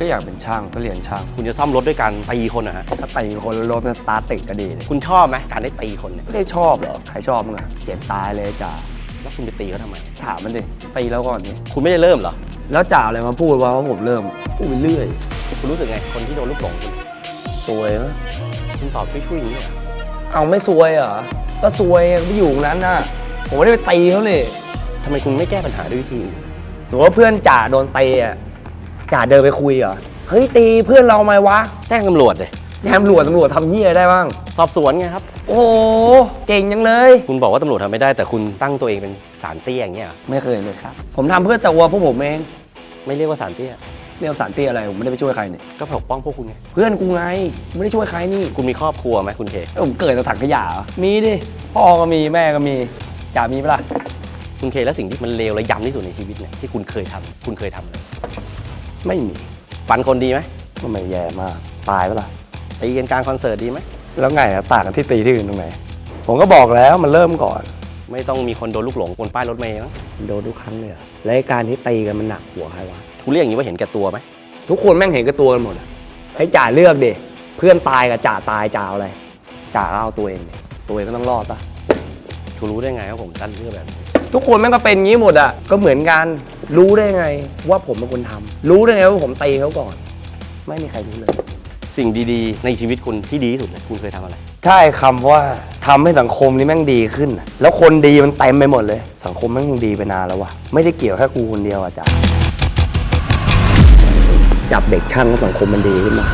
ก็อยากเป็นช่างก็เรียนช่าง คุณจะซ่อมรถด้วยการตีคนนะฮะถ้าตีคนแล้วรถมันสตาร์ทติดก็ดีเลยคุณชอบไหมการได้ตีคนเนี่ยไม่ได้ชอบเหรอใครชอบมึงอะเจ็บตายเลยจ่าแล้วคุณไปตีเขาทำไม ถามมันดิตีแล้วก่อนนี่คุณไม่ได้เริ่มเหรอ แล้วจ่าอะไรมาพูดว่าเพราะผมเริ่มพูดไปเรื่อยคุณรู้สึกไงคนที่โดนลูกหลงคุณซวยนะคุณตอบช่วยๆอย่างนี้เหรอเอาไม่ซวยเหรอก็ซวยไปอยู่ตรงนั้นน่ะ ผมไม่ได้ไปตีเขาเลยทำไมคุณไม่แก้ปัญหาด้วยวิธีอื่น สมมติว่าเพื่อนจ่าโดนตีอะ จ่าเดินไปคุยเหรอ เฮ้ยตีเพื่อนเราไหมวะแจ้งตำรวจเลยแทมตำรวจตำรวจทำเหี้ยได้บ้าง สอบสวนไงครับ โอ้โหเก่งจังเลย คุณบอกว่าตำรวจทำไม่ได้แต่คุณตั้งตัวเองเป็นสารเตี้ยอย่างเงี้ยเหรอไม่เคยเลยครับ ผมทำเพื่อตัวพวกผมเองไม่เรียกว่าสารเตี้ย เรียกสารเตี้ยอะไรผมไม่ได้ไปช่วยใครเนี่ย ก็ปกป้องพวกคุณไงเพื่อนกูไงไม่ได้ช่วยใครนี่คุณมีครอบครัวไหมคุณเค แล้วผมเกิดจากถังขยะเหรอมีดิ พ่อก็มีแม่ก็มีจ่ามีปะล่ะ คุณเคและสิ่งที่มันเลวและย้ำที่สุดในชีวิตเนี่ยที่คุณเคยทำคุณเคยทำเลย ไม่มี ฟันคนดีไหมก็ไม่แย่มาก ตายปะล่ะตีกันกลารคอนเสิร์ตดีไหม แล้วไงอะต่างกันที่ตีที่อื่นตรงไหน ผมก็บอกแล้วมันเริ่มก่อน ไม่ต้องมีคนโดนลูกหลงบนป้ายรถเมล์มั้งโดนทุกครั้งเลยอะและไอ้การที่ตีกันมันหนักหัวใครวะคุณเรียกอย่างนี้ว่าเห็นแก่ตัวไหมทุกคนแม่งเห็นกับตัวกันหมดอะให้จ่าเลือกดิ เพื่อนตายกับจ่าตายจ่าเอาอะไร จ่าก็เอาตัวเองดิตัวเองก็ต้องรอดปะคุณรู้ได้ไงว่าผมตั้นเรื่องแบบนี้ ทุกคนแม่งก็เป็นงี้หมดอะก็เหมือนกันรู้ได้ไงว่าผมเป็นคนทำรู้ได้ไงว่าผมตีเขาก่อน ไม่มีใครรู้เลย สิ่งดีๆ ในชีวิตคุณที่ดีที่สุดเลยคุณเคยทำอะไร ใช่คำว่าทำให้สังคมนี้แม่งดีขึ้นน่ะแล้วคนดีมันเต็มไปหมดเลย สังคมแม่งดีไปนานแล้ววะไม่ได้เกี่ยวแค่กูคนเดียวอะจ๊ะจับเด็กช่างแล้วสังคมมันดีขึ้นมา